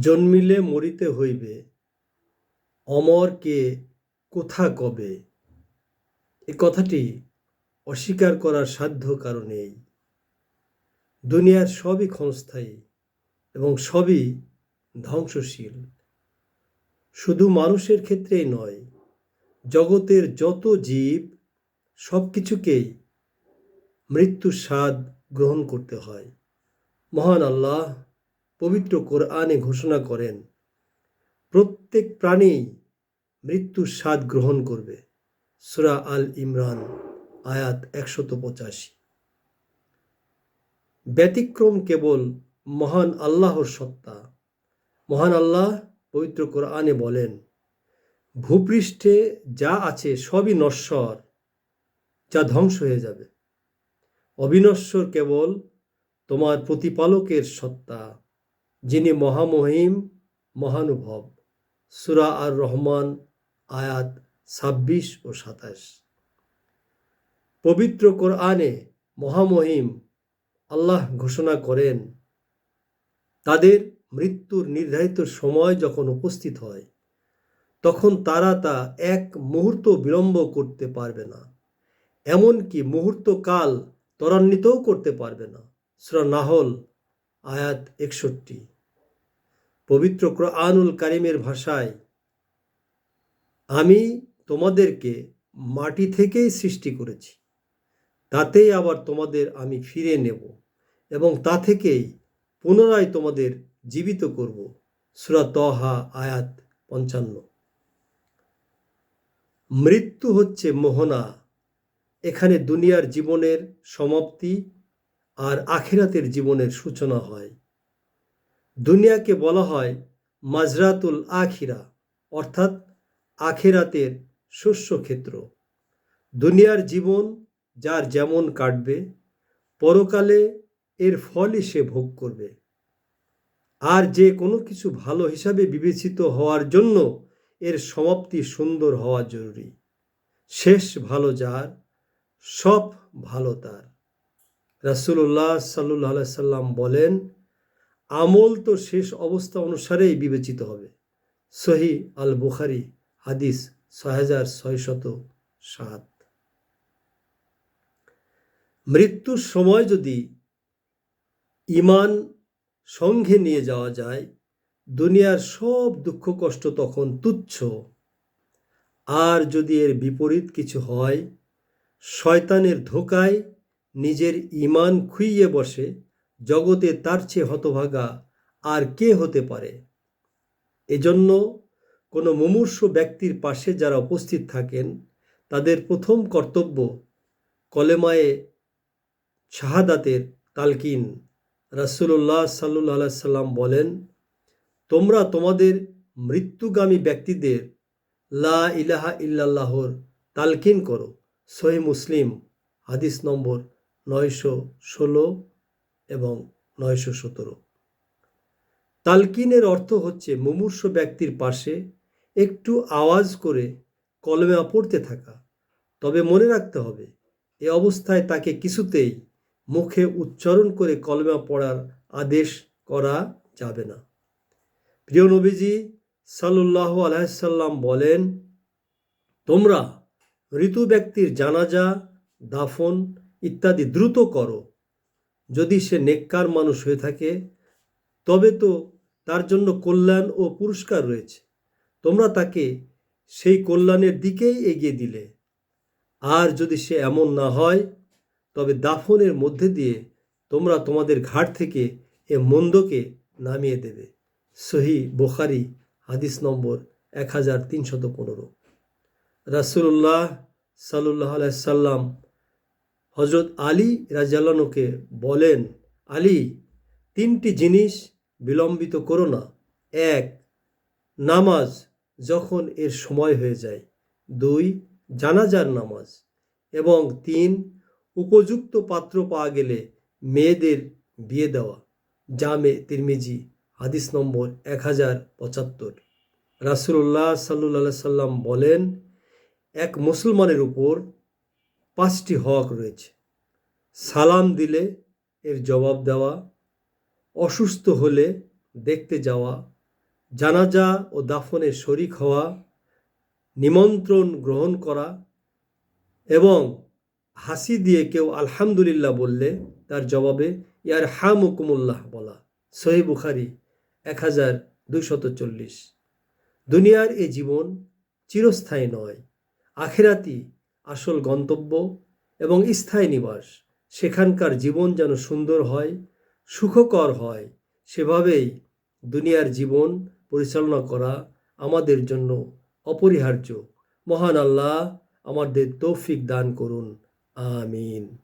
জন্মিলে মরিতে হইবে, অমর কে, কোথা কবে? এ কথাটি অস্বীকার করার সাধ্য কারও নেই। দুনিয়ার সবই ক্ষণস্থায়ী এবং সবই ধ্বংসশীল। শুধু মানুষের ক্ষেত্রেই নয়, জগতের যত জীব সব কিছুকেই মৃত্যুর স্বাদ গ্রহণ করতে হয়। মহান আল্লাহ পবিত্র কোরআনে ঘোষণা করেন, প্রত্যেক প্রাণী মৃত্যুর স্বাদ গ্রহণ করবে। সুরা আল ইমরান, আয়াত একশত পঁচাশি। ব্যতিক্রম কেবল মহান আল্লাহর সত্তা। মহান আল্লাহ পবিত্র কোরআনে বলেন, ভূপৃষ্ঠে যা আছে সবই নশ্বর, যা ধ্বংস হয়ে যাবে। অবিনশ্বর কেবল তোমার প্রতিপালকের সত্তা। যিনি মহামহিম, মহানুভব। সুরা আর রহমান আয়াত ছাব্বিশ ও সাতাশ। পবিত্র কোরআনে মহামহিম আল্লাহ ঘোষণা করেন, তাদের মৃত্যুর নির্ধারিত সময় যখন উপস্থিত হয়, তখন তারা তা এক মুহূর্ত বিলম্ব করতে পারবে না। এমনকি মুহূর্তকাল ত্বরান্বিতও করতে পারবে না। সুরা নাহল, আয়াত একষট্টি। পবিত্র আনুল কারিমের ভাষায়, আমি তোমাদেরকে মাটি থেকেই সৃষ্টি করেছি, তাতেই আবার তোমাদের আমি ফিরে নেব এবং তা থেকেই পুনরায় তোমাদের জীবিত করব। সুরা তহা আয়াত পঞ্চান্ন। মৃত্যু হচ্ছে মোহনা, এখানে দুনিয়ার জীবনের সমাপ্তি আর আখেরাতের জীবনের সূচনা হয়। দুনিয়াকে বলা হয় মাজরাতুল আখিরা, অর্থাৎ আখেরাতের শস্যক্ষেত্র দুনিয়ার জীবন যার যেমন কাটবে, পরকালে এর ফলই সে ভোগ করবে। আর যে কোনো কিছু ভালো হিসাবে বিবেচিত হওয়ার জন্য এর সমাপ্তি সুন্দর হওয়া জরুরি। শেষ ভালো যার, সব ভালো তার। রাসুল্লাহ সাল্লাহ সাল্লাম বলেন আমল তো শেষ অবস্থা অনুসারেই বিবেচিত হবে। সহি আল বুখারি হাদিস ছয় হাজার ছয়শত সাত। মৃত্যুর সময় যদি ইমান সঙ্গে নিয়ে যাওয়া যায়, দুনিয়ার সব দুঃখ কষ্ট তখন তুচ্ছ। আর যদি এর বিপরীত কিছু হয়, শয়তানের ধোকায় নিজের ইমান খুইয়ে বসে জগতে তার চেয়ে হতভাগা আর কে হতে পারে? এজন্য কোনো মুমূর্ষ ব্যক্তির পাশে যারা উপস্থিত থাকেন, তাদের প্রথম কর্তব্য কলেমায়ে শাহাদাতের তালকিন। রাসুল্লাহ সাল্লু সাল্লাম বলেন, তোমরা তোমাদের মৃত্যুগামী ব্যক্তিদের লা ইলাহা ইল্লাল্লাহর তালকিন করো। সহি মুসলিম, হাদিস নম্বর নয়শো ষোলো। এবং নয়শো সতেরো। তালকিনের অর্থ হচ্ছে মুমূর্ষ ব্যক্তির পাশে একটু আওয়াজ করে কলমে পড়তে থাকা। তবে মনে রাখতে হবে, এ অবস্থায় তাকে কিছুতেই মুখে উচ্চারণ করে কলমা পড়ার আদেশ করা যাবে না। প্রিয় নবীজি সাল্লাহ আলাইসাল্লাম বলেন, তোমরা ঋতু ব্যক্তির জানাজা, দাফন ইত্যাদি দ্রুত করো। যদি সে নেককার মানুষ হয়ে থাকে, তবে তো তার জন্য কল্যাণ ও পুরস্কার রয়েছে। তোমরা তাকে সেই কল্যাণের দিকেই এগিয়ে দিলে। আর যদি সে এমন না হয়, তবে দাফনের মধ্যে দিয়ে তোমরা তোমাদের ঘাট থেকে এ মন্দকে নামিয়ে দেবে। সহি বোখারি, হাদিস নম্বর এক হাজার তিনশত পনেরো। রাসুল্লাহ সাল্লাহ সাল্লাম হজরত আলী রাজাল্লানুকে বলেন, আলী, তিনটি জিনিস বিলম্বিত করো না। এক, নামাজ যখন এর সময় হয়ে যায়। দুই, জানাজার নামাজ। এবং তিন, উপযুক্ত পাত্র পাওয়া গেলে মেয়েদের বিয়ে দেওয়া। জামে তিরমিজি, হাদিস নম্বর এক হাজার পঁচাত্তর। রাসুল্লাহ সাল্লু সাল্লাম বলেন, এক মুসলমানের উপর পাঁচটি হক রয়েছে। সালাম দিলে এর জবাব দেওয়া, অসুস্থ হলে দেখতে যাওয়া, জানাজা ও দাফনে শরিক হওয়া, নিমন্ত্রণ গ্রহণ করা এবং হাসি দিয়ে কেউ আলহামদুলিল্লাহ বললে তার জবাবে ইয়ার হামুকুমুল্লাহ বলা। সহি বুখারি এক হাজার দুইশত চল্লিশ। দুনিয়ার এ জীবন চিরস্থায়ী নয় আখেরাতি আসল গন্তব্য এবং স্থায়ী নিবাস। সেখানকার জীবন যেন সুন্দর হয়, সুখকর হয়, সেভাবেই দুনিয়ার জীবন পরিচালনা করা আমাদের জন্য অপরিহার্য। মহান আল্লাহ আমাদের তৌফিক দান করুন। আমিন।